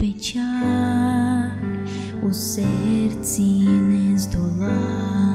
печаль у серці не здолана,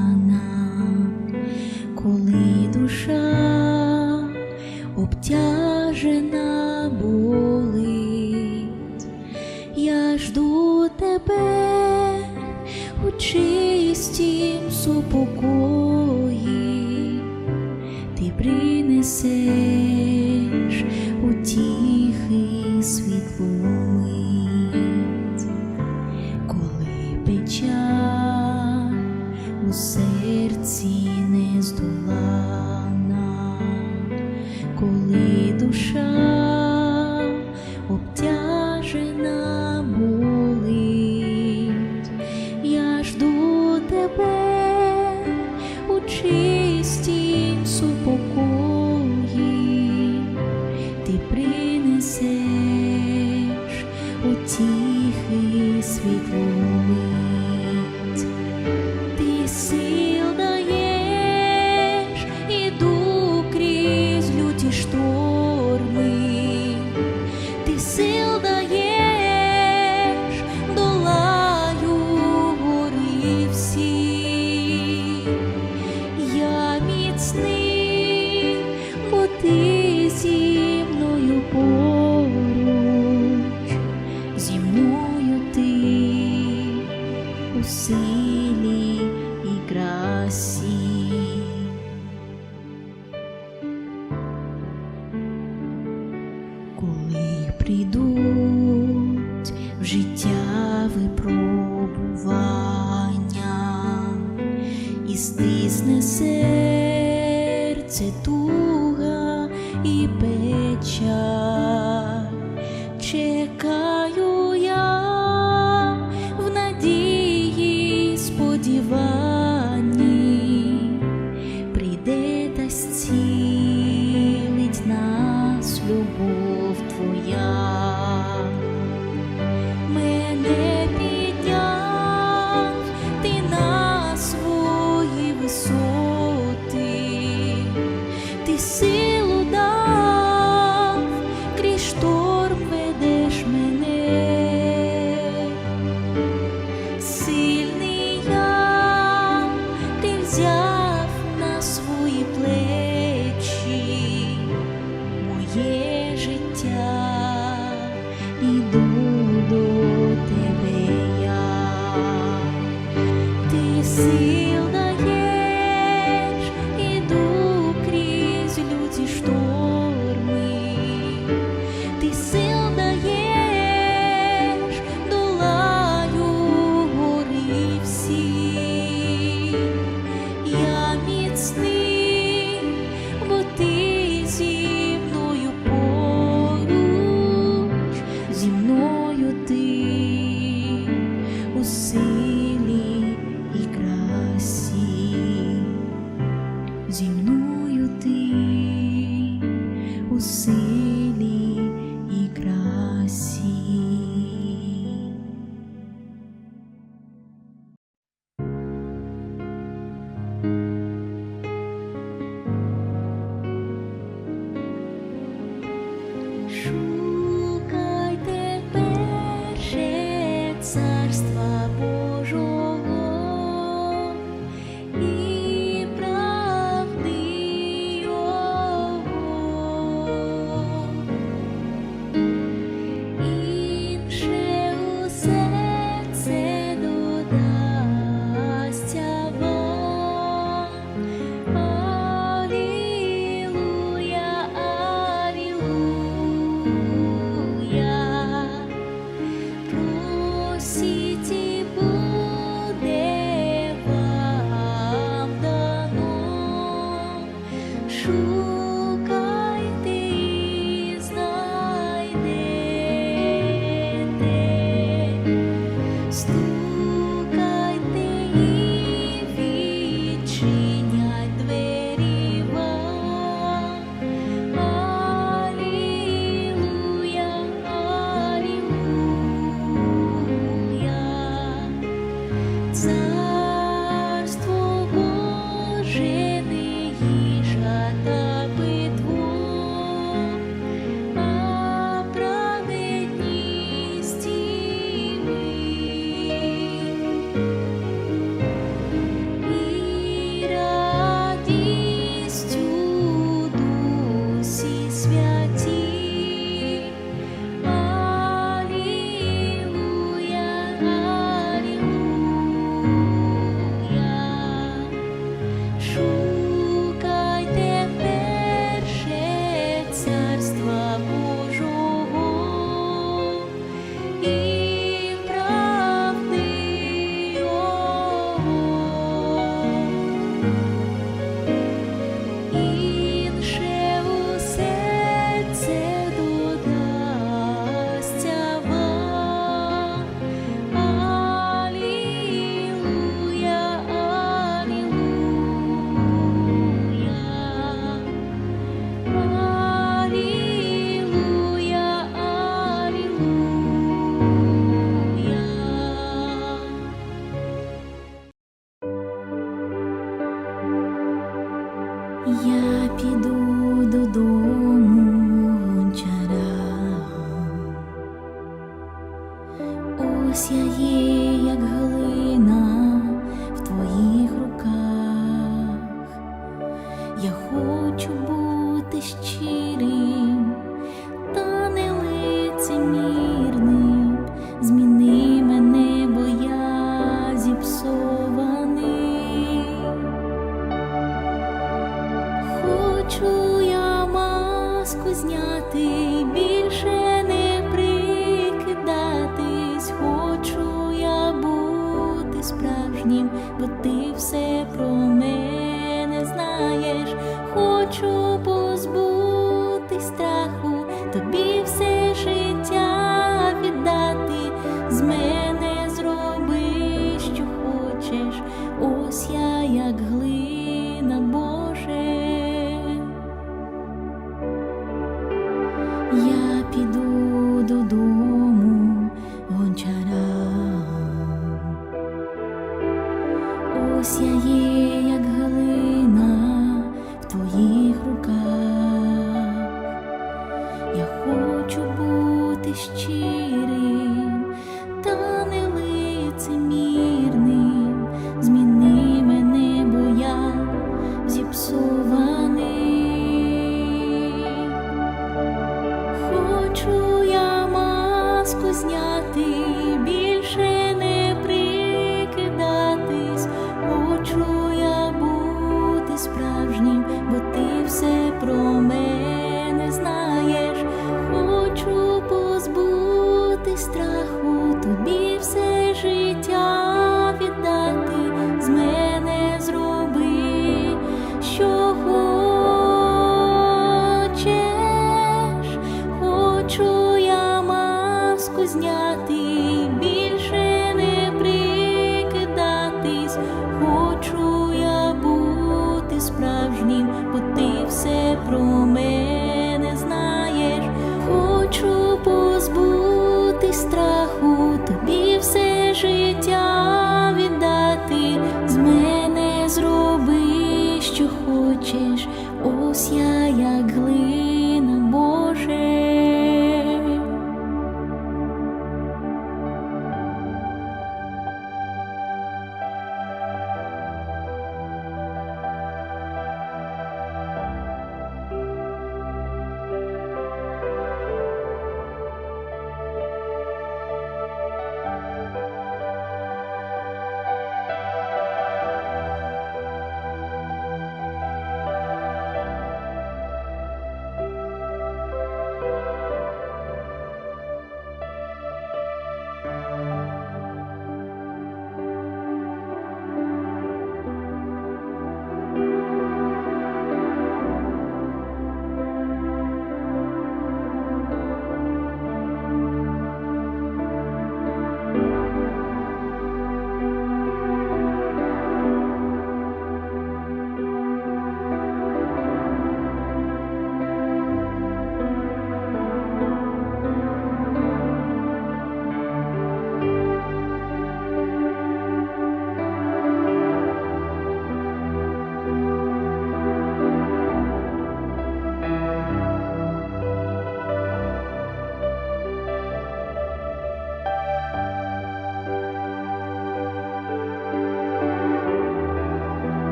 їхнім, бо ти все про мене знаєш, хочу позбутись страху.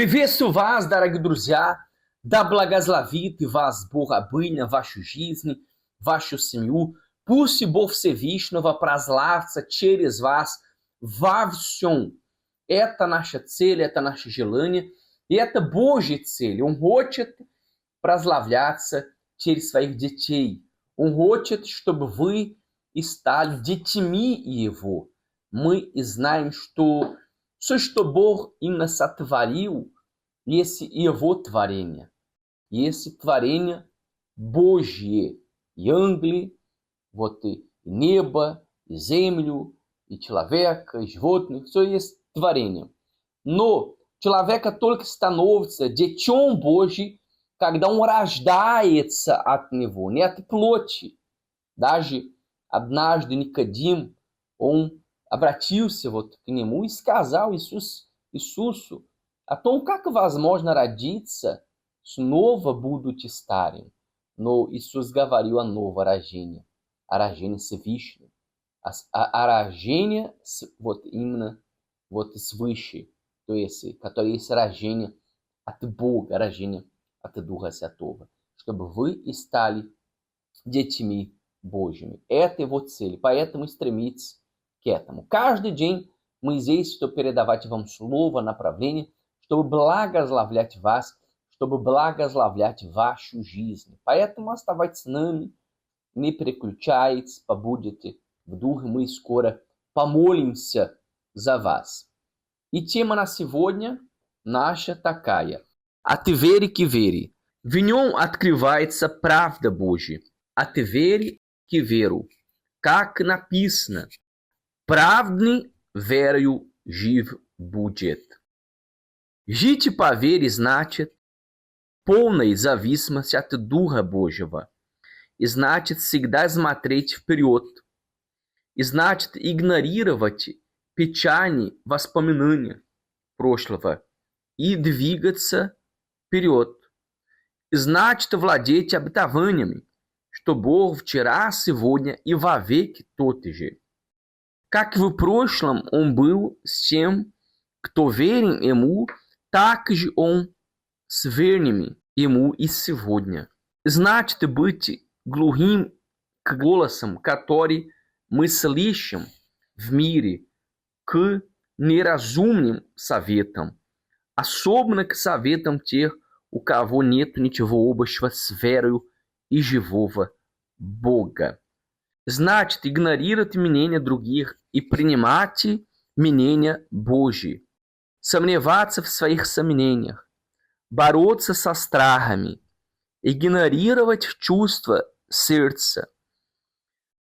Приветствую вас, дорогие друзья! Да благословит вас Бог обыня вашу жизнь, вашу семью. Пусть Бог Всевышнего прославится через вас во всем. Это наша цель, это наше желание, и это Божья цель. Он хочет прославляться через своих детей. Он хочет, чтобы вы стали детьми Его. Мы знаем, что все, что Бог именно сотворил, esse Его творение. И esse творение Божье. И ангели, вот и небо, и землю, и человека, и животных, все есть творение. Но человека только становится детем Божьим, когда он рождается от него, не от плоти. Даже однажды Никодим, он обратился вот к нему и сказал Иисус, Иисусу, о том, как возможно родиться, снова будучи старым. Но Иисус говорил о новом рождении, о рождении свыше, о, о, о рождении вот именно вот свыше, то есть, которое есть рождение от Бога, рождение от Духа Святого, чтобы вы и стали детьми Божьими. Это его цель, поэтому стремитесь к этому. Каждый день мы здесь, чтобы передавать вам слово, направление, чтобы благословлять вас, чтобы благословлять вашу жизнь. Поэтому оставайтесь с нами, не переключайтесь, побудете в духе, мы скоро помолимся за вас. И тема на сегодня наша такая. От веры к вере. В нем открывается правда Божья. От веры к веру. Как написано, правдный верою жив будет. Жить по вере значит полной зависимости от Духа Божьего. И значит всегда смотреть вперед. И значит игнорировать печали, воспоминания прошлого и двигаться вперед. И значит владеть обетованиями, что Бог вчера, сегодня и вовеки тот же. Как в прошлом Он был с тем, кто верен Ему, также он с верными ему и сегодня. Значит быть глухим к голосам, который мы слышим в мире, к неразумным советам, особенно к советам тех, у кого нет ничего общего с верою и живого Бога. Значит, игнорировать мнение других и принимать мнение Божье сомневаться в своих сомнениях, бороться со страхами, игнорировать чувства сердца.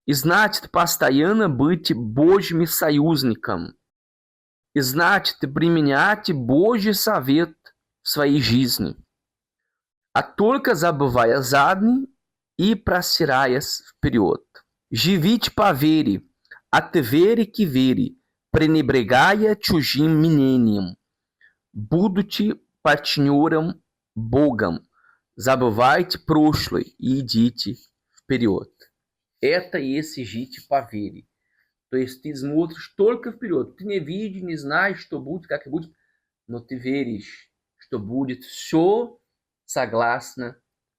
И значит постоянно быть Божьим союзником. И значит применять Божий совет в своей жизни. А только забывая задний и просираясь вперед. Живите по вере, от веры к вере, пренебрегая чужим мнением, будучи партнером Богом, забывайте прошлое и идите вперед. Это если жить по вере. То есть ты смотришь только вперед. Ты не видишь, не знаешь, что будет, как будет, но ты веришь, что будет все согласно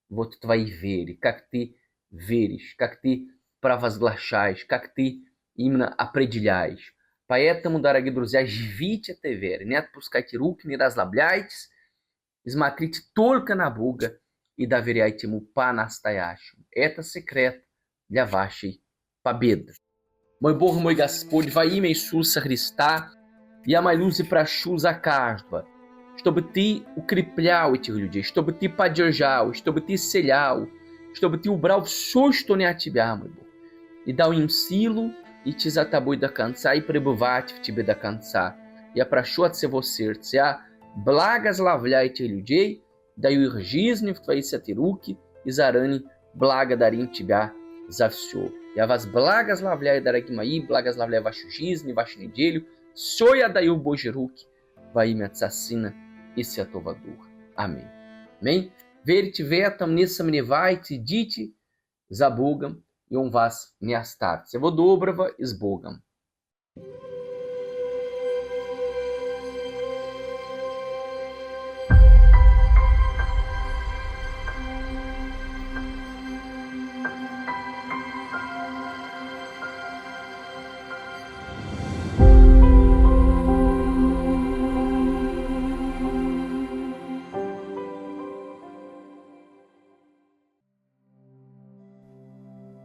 вот твоей вере, как ты веришь, как ты провозглашаешь, как ты именно определяешь. Поэтому, дорогие друзья, живите этой верой, не отпускайте руки, не расслабляйтесь, смотрите только на Бога и доверяйте Ему по-настоящему. Это секрет для вашей победы. Мой Бог, мой Господь, во имя Иисуса Христа, я молюсь и прошу за каждого, чтобы Ты укреплял этих людей, чтобы Ты поддержал, чтобы Ты исцелял, чтобы Ты убрал все, что не от Тебя, мой Бог, e dá o insilo e tizatabui da cansar e prebuvati tibe da cansar. E a prachua de se você a blagas lavlhai teludei daí o irgisne foi se ateruque e zarani blaga darim tibá zavsio e avas blagas lavlhai daragmaí blagas lavlhai vachugisne vachinidjelho soia daí o bojeruk vai me assassina esse é atovador amém amém Ver te vetam nessa menevai te dite zabugam Верьте в этом, не сомневайтесь, идите за Богом, и он вас не оставит. Всего доброго и с Богом!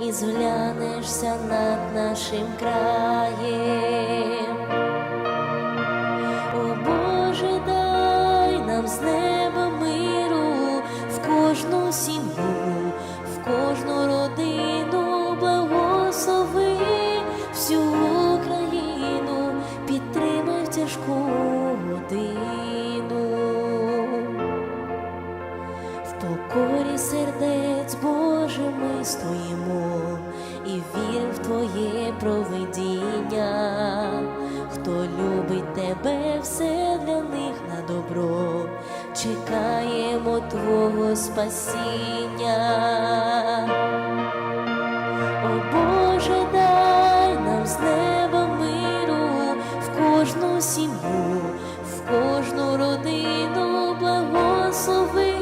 І зглянешся над нашим краєм. Благослови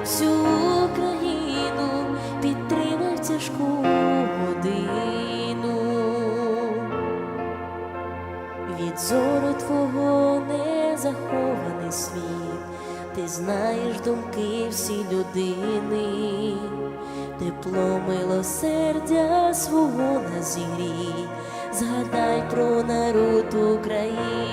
всю Україну, підтримай тяжку годину. Від зору Твого не світ, ти знаєш думки всі людини, тепло милосердя свого на зігрій, згадай про народ України.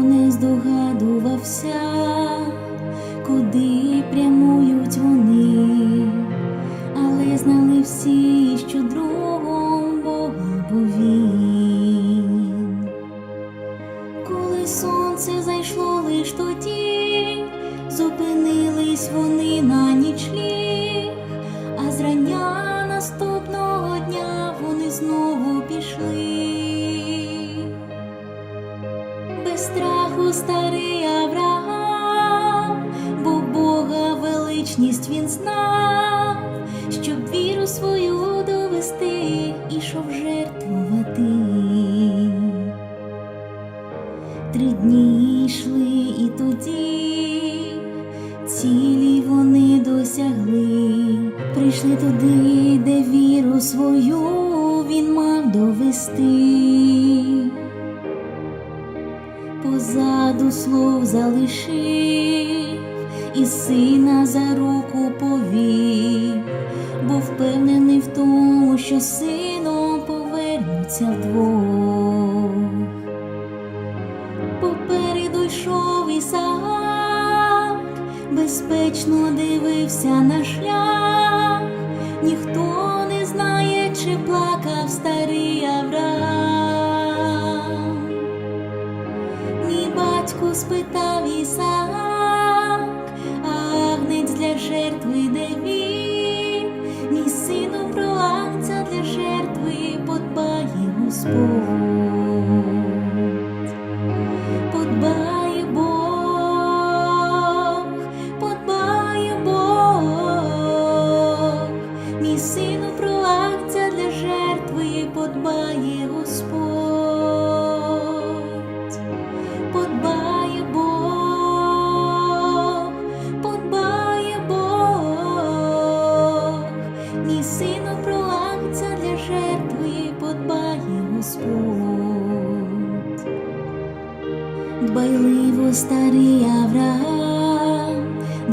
Не здогадувався, куди прямують вони, але знали всі, що другом прийшли туди, де віру свою він мав довести. Позаду слов залишив і сина за руку повів, бо впевнений в тому, що сином повернуться вдвох. Попереду йшов Ісаак, безпечно дивився на шлях, ніхто не знає, чи плакав старий Авраам. Мій батько спитав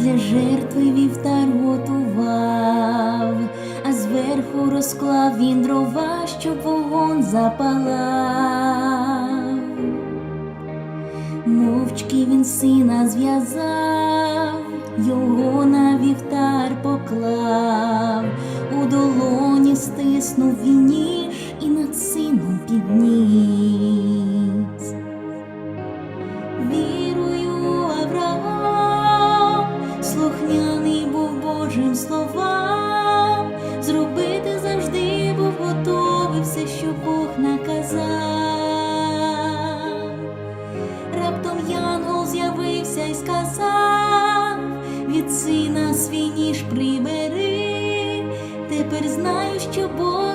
для жертви вівтар готував, а зверху розклав він дрова, щоб вогонь запалав. Мовчки він сина зв'язав, його на вівтар поклав, у долоні стиснув він ніж і над сином підніс. Сина свій ніж прибери, тепер знаю, що Бога